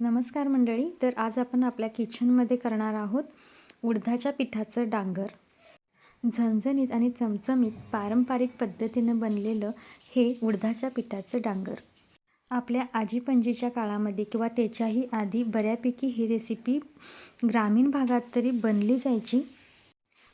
नमस्कार मंडळी तर आज आपण आपल्या किचनमध्ये करणार आहोत उडदाच्या पिठाचं डांगर. झणझणीत आणि चमचमीत पारंपरिक पद्धतीनं बनलेलं हे उडदाच्या पिठाचं डांगर. आपल्या आजी पणजीच्या काळामध्ये किंवा त्याच्याही आधी बऱ्यापैकी ही रेसिपी ग्रामीण भागात तरी बनली जायची.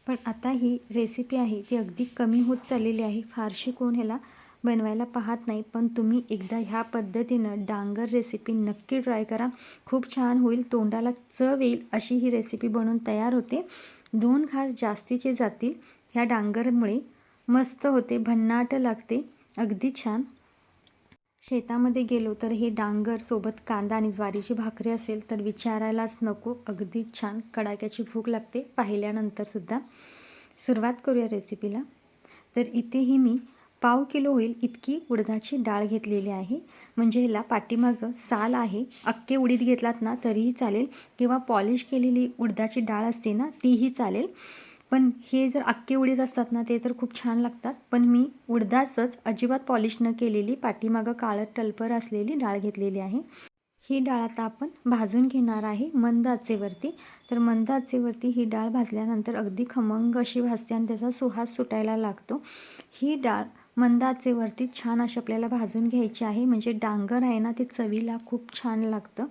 पण आता ही रेसिपी आहे ती अगदी कमी होत चाललेली आहे. फारशी कोण ह्याला बनवायला पाहत नाही पण तुम्ही एकदा ह्या पद्धतीनं डांगर रेसिपी नक्की ट्राय करा. खूप छान होईल तोंडाला चव येईल अशी ही रेसिपी बनवून तयार होते. दोन घास जास्तीचे जातील. ह्या डांगरमुळे मस्त होते भन्नाट लागते अगदी छान. शेतामध्ये गेलो तर हे डांगर सोबत कांदा आणि ज्वारीची भाकरी असेल तर विचारायलाच नको अगदी छान. कडाक्याची भूक लागते पाहिल्यानंतरसुद्धा सुरुवात करूया रेसिपीला तर इथेही मी पाव किलो होईल इतकी उडदाची डाळ घेतलेली आहे. म्हणजे ह्याला पाठीमागं साल आहे. अक्के उडीद घेतलात ना तरीही चालेल. किंवा पॉलिश केलेली उडदाची डाळ असते ना तीही चालेल. पण हे जर अक्के उडीद असतात ना ते तर खूप छान लागतात. पण मी उडदाचंच अजिबात पॉलिश न केलेली पाठीमागं काळं टलपर असलेली डाळ घेतलेली आहे. ही डाळ आता आपण भाजून घेणार आहे मंद आचेवरती. तर मंद आचेवरती ही डाळ भाजल्यानंतर अगदी खमंग अशी भाजते आणि त्याचा सुहास सुटायला लागतो. ही डाळ मंद आचेवरती छान अशी आपल्याला भाजून घ्यायची आहे. म्हणजे डांगर आहे ना ते चवीला खूप छान लागतं.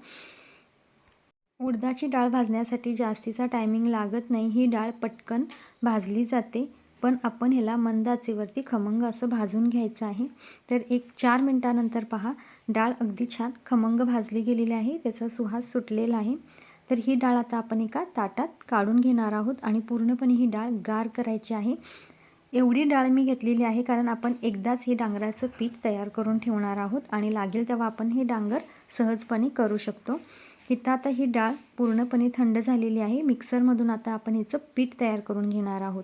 उडदाची डाळ भाजण्यासाठी जास्तीचा टायमिंग लागत नाही. ही डाळ पटकन भाजली जाते. पण आपण ह्याला मंद आचेवरती खमंग असं भाजून घ्यायचं आहे. तर एक चार मिनटानंतर पहा डाळ अगदी छान खमंग भाजली गेलेली आहे. त्याचा सुहास सुटलेला आहे. तर ही डाळ आता आपण एका ताटात काढून घेणार आहोत आणि पूर्णपणे ही डाळ गार करायची आहे. एवढी डाळ मी घेतलेली आहे कारण आपण एकदाच हे डांगराचं पीठ तयार करून ठेवणार आहोत आणि लागेल तेव्हा आपण हे डांगर सहजपणे करू शकतो. इथं आता ही डाळ पूर्णपणे थंड झालेली आहे. मिक्सरमधून आता आपण हिचं पीठ तयार करून घेणार आहोत.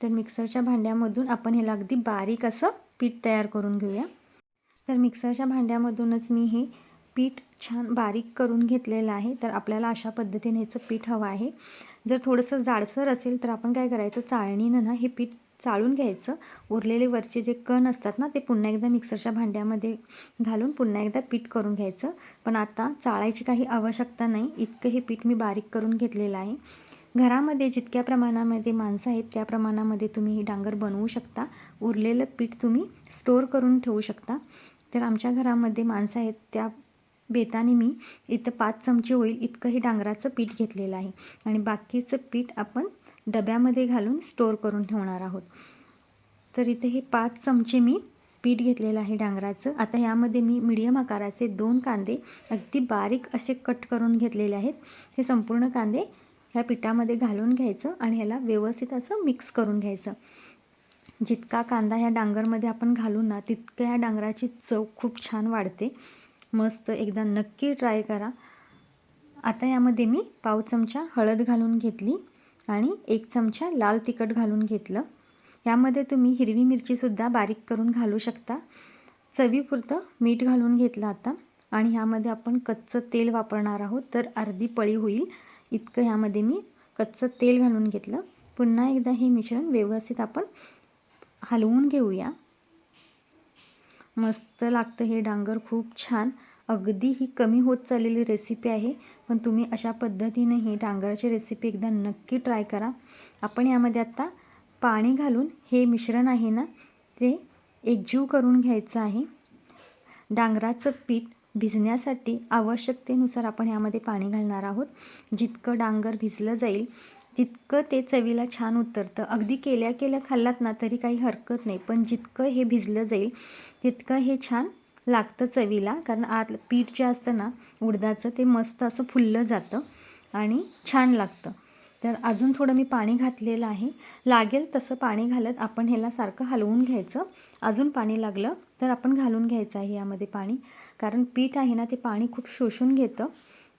तर मिक्सरच्या भांड्यामधून आपण ह्याला अगदी बारीक असं पीठ तयार करून घेऊया. तर मिक्सरच्या भांड्यामधूनच मी हे पीठ छान बारीक करून घेतलेलं आहे तर आपल्याला अशा पद्धतीने ह्याचं पीठ हवं आहे. जर थोडंसं जाडसर असेल तर आपण काय करायचं चाळणीनं ना हे पीठ चाळून घ्यायचं. उरलेले वरचे जे कण असतात ना ते पुन्हा एकदा मिक्सरच्या भांड्यामध्ये घालून पुन्हा एकदा पीठ करून घ्यायचं. पण आता चाळायची काही आवश्यकता नाही. इतकं हे पीठ मी बारीक करून घेतलेलं आहे. घरामध्ये जितक्या प्रमाणामध्ये माणसं आहेत त्या प्रमाणामध्ये तुम्ही ही डांगर बनवू शकता. उरलेलं पीठ तुम्ही स्टोअर करून ठेवू शकता. तर आमच्या घरामध्ये माणसं आहेत त्या बेताने मी इथं पाच चमचे होईल इतकं हे डांगराचं पीठ घेतलेलं आहे. आणि बाकीचं पीठ आपण डब्यामध्ये घालून स्टोअर करून ठेवणार आहोत. तर इथे हे पाच चमचे मी पीठ घेतलेलं आहे डांगराचं. आता यामध्ये मी मिडियम आकाराचे दोन कांदे अगदी बारीक असे कट करून घेतलेले आहेत. हे संपूर्ण कांदे ह्या पिठामध्ये घालून घ्यायचं आणि ह्याला व्यवस्थित असं मिक्स करून घ्यायचं. जितका कांदा ह्या डांगरमध्ये आपण घालू ना तितक्या ह्या डांगराची चव खूप छान वाढते. मस्त एकदा नक्की ट्राय करा. आता यामध्ये मी पाव चमचा हळद घालून घेतली आणि एक चमचा लाल तिखट घालून घेतलं. यामध्ये तुम्ही हिरवी मिरचीसुद्धा बारीक करून घालू शकता. चवीपुरतं मीठ घालून घेतलं आता आणि ह्यामध्ये आपण कच्चं तेल वापरणार आहोत तर अर्धी पळी होईल. इतकं ह्यामध्ये मी कच्चं तेल घालून घेतलं. पुन्हा एकदा हे मिश्रण व्यवस्थित आपण हलवून घेऊया. मस्त लागतं हे डांगर खूप छान. अगदी ही कमी होत चाललेली रेसिपी आहे. पण तुम्ही अशा पद्धतीने ही डांगराची रेसिपी एकदा नक्की ट्राय करा. आपण यामध्ये आत्ता पाणी घालून हे मिश्रण आहे ना ते एकजीव करून घ्यायचं आहे. डांगराचं पीठ भिजण्यासाठी आवश्यकतेनुसार आपण यामध्ये पाणी घालणार आहोत. जितकं डांगर भिजलं जाईल तितकं ते चवीला छान उतरतं. अगदी केल्या केल्या खाल्लात ना तरी काही हरकत नाही पण जितकं हे भिजलं जाईल तितकं हे छान लागतं चवीला. कारण आत पीठ जे असतं ना उडदाचं ते मस्त असं फुललं जातं आणि छान लागतं. तर अजून थोडं मी पाणी घातलेलं आहे. लागेल तसं पाणी घालत आपण ह्याला सारखं हलवून घ्यायचं. अजून पाणी लागलं तर आपण घालून घ्यायचं आहे यामध्ये पाणी. कारण पीठ आहे ना ते पाणी खूप शोषून घेतं.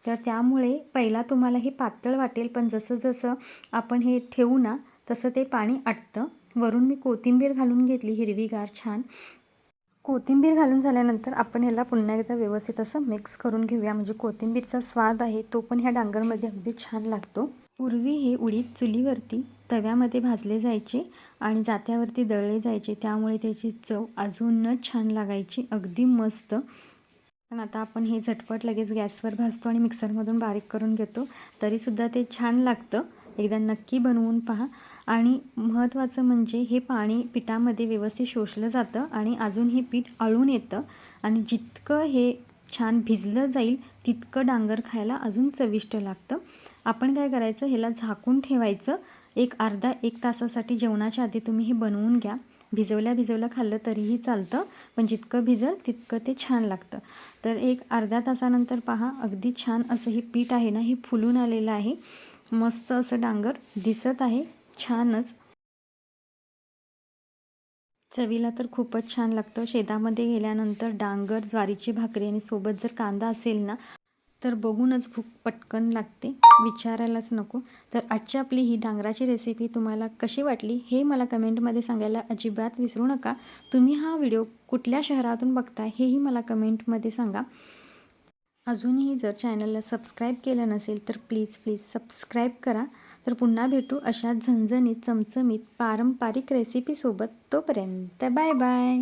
तर त्यामुळे पहिला तुम्हाला हे पातळ वाटेल पण जसं जसं आपण हे ठेवू ना तसं ते पाणी आटतं. वरून मी कोथिंबीर घालून घेतली हिरवीगार छान. कोथिंबीर घालून झाल्यानंतर आपण ह्याला पुन्हा एकदा व्यवस्थित असं मिक्स करून घेऊया. म्हणजे कोथिंबीरचा स्वाद आहे तो पण ह्या डांगरमध्ये अगदी छान लागतो. पूर्वी हे उडीद चुलीवरती तव्यामध्ये भाजले जायचे आणि जात्यावरती दळले जायचे. त्यामुळे त्याची चव अजूनच छान लागायची. अगदी मस्त. पण आता आपण हे झटपट लगेच गॅसवर भाजतो आणि मिक्सरमधून बारीक करून घेतो. तरीसुद्धा ते छान लागतं. एकदा नक्की बनवून पहा. आणि महत्त्वाचं म्हणजे हे पाणी पिठामध्ये व्यवस्थित शोषलं जातं आणि अजून हे पीठ अळून येतं. आणि जितकं हे छान भिजलं जाईल तितकं डांगर खायला अजून चविष्ट लागतं. आपण काय करायचं? ह्याला झाकून ठेवायचं. एक अर्धा एक तासासाठी जेवणाच्या आधी तुम्ही हे बनवून घ्या. भिजवल्या भिजवल्या खाल्लं तरीही चालतं पण जितकं भिजल तितकं ते छान लागतं. तर एक अर्ध्या तासानंतर पहा अगदी छान असं हे पीठ आहे ना हे फुलून आलेलं आहे. मस्त असं डांगर दिसत आहे छानच. चवीला तर खूपच छान लागतं. शेतामध्ये गेल्यानंतर डांगर ज्वारीची भाकरी आणि सोबत जर कांदा असेल ना तर बघूनच भूक पटकन लागते. विचारायलाच नको. तर आजची आपली ही डांगराची रेसिपी तुम्हाला कशी वाटली हे मला कमेंटमध्ये सांगायला अजिबात विसरू नका. तुम्ही हा व्हिडिओ कुठल्या शहरातून बघताय हेही मला कमेंटमध्ये सांगा. अजूनही जर चॅनलला सबस्क्राईब केलं नसेल तर प्लीज प्लीज सबस्क्राईब करा. तर पुन्हा भेटू अशा झणझणीत चमचमीत पारंपरिक रेसिपीसोबत तोपर्यंत बाय बाय